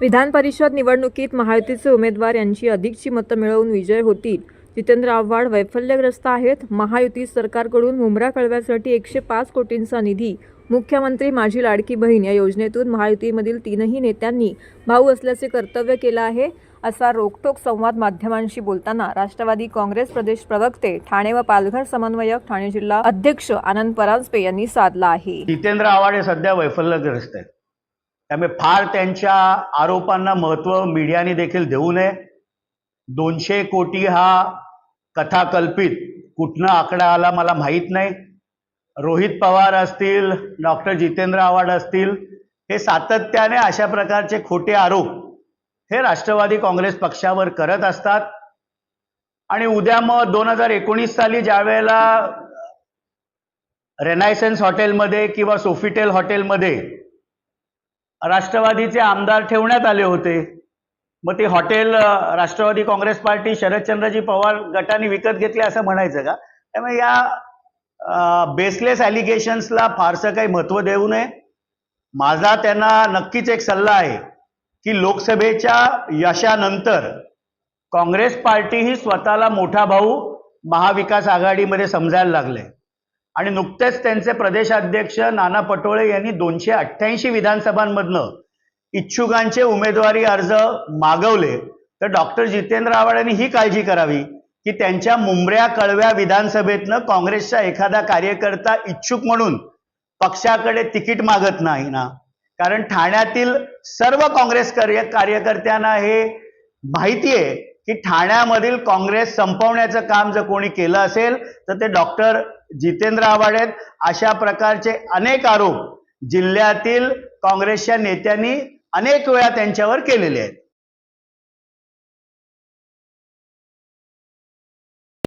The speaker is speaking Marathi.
विधान परिषद निवडणुकीत महायुतीचे उमेदवार यांची अधिकची मतं मिळवून विजय होतील. जितेंद्र आव्हाड वैफल्यग्रस्त आहेत. महायुती सरकारकडून मुंब्रा कळव्यासाठी एकशे पाच कोटींचा निधी. मुख्यमंत्री माझी लाडकी बहीण या योजनेतून महायुतीमधील तीनही नेत्यांनी भाऊ असल्याचे कर्तव्य केलं आहे असा रोखटोक संवाद माध्यमांशी बोलताना राष्ट्रवादी काँग्रेस प्रदेश प्रवक्ते ठाणे व पालघर समन्वयक ठाणे जिल्हा अध्यक्ष आनंद परांजपे यांनी साधला आहे. जितेंद्र आव्हाड हे सध्या वैफल्यग्रस्त आहेत. त्यामुळे फार त्यांच्या आरोपांना महत्त्व मीडियाने देखील देऊ नये. दोनशे कोटी हा कथाकल्पित कुठनं आकडा आला मला माहीत नाही. रोहित पवार असतील डॉक्टर जितेंद्र आव्हाड असतील हे सातत्याने अशा प्रकारचे खोटे आरोप हे राष्ट्रवादी काँग्रेस पक्षावर करत असतात. आणि उद्या मग दोन हजार एकोणीस साली ज्या वेळेला रेनायसन्स हॉटेलमध्ये किंवा सोफिटेल हॉटेलमध्ये राष्ट्रवादीचे आमदार ठेवण्यात आले होते. मग ते हॉटेल राष्ट्रवादी काँग्रेस पार्टी शरदचंद्रजी पवार गटाने विकत घेतले असं म्हणायचं का? त्यामुळे या बेसलेस ॲलिगेशन्सला फारसं काही महत्त्व देऊ नये. माझा त्यांना नक्कीच एक सल्ला आहे की लोकसभेच्या यशानंतर काँग्रेस पार्टी ही स्वतःला मोठा भाऊ महाविकास आघाडीमध्ये समजायला लागले. आणि नुकतेच त्यांचे प्रदेशाध्यक्ष नाना पटोळे यांनी दोनशे अठ्ठ्याऐंशी विधानसभांमधनं इच्छुकांचे उमेदवारी अर्ज मागवले. तर डॉक्टर जितेंद्र आव्हाड यांनी ही काळजी करावी की त्यांच्या मुंबऱ्या कळव्या विधानसभेतनं काँग्रेसचा एखादा कार्यकर्ता इच्छुक म्हणून पक्षाकडे तिकीट मागत नाही ना? कारण ठाण्यातील सर्व काँग्रेस कार्य कार्यकर्त्यांना हे माहिती आहे की ठाण्यामधील काँग्रेस संपवण्याचं काम जर कोणी केलं असेल तर ते डॉक्टर जितेंद्र आव्हाड आहेत अशा प्रकारचे अनेक आरोप जिल्ह्यातील काँग्रेसच्या नेत्यांनी अनेक वेळा त्यांच्यावर केलेले आहेत.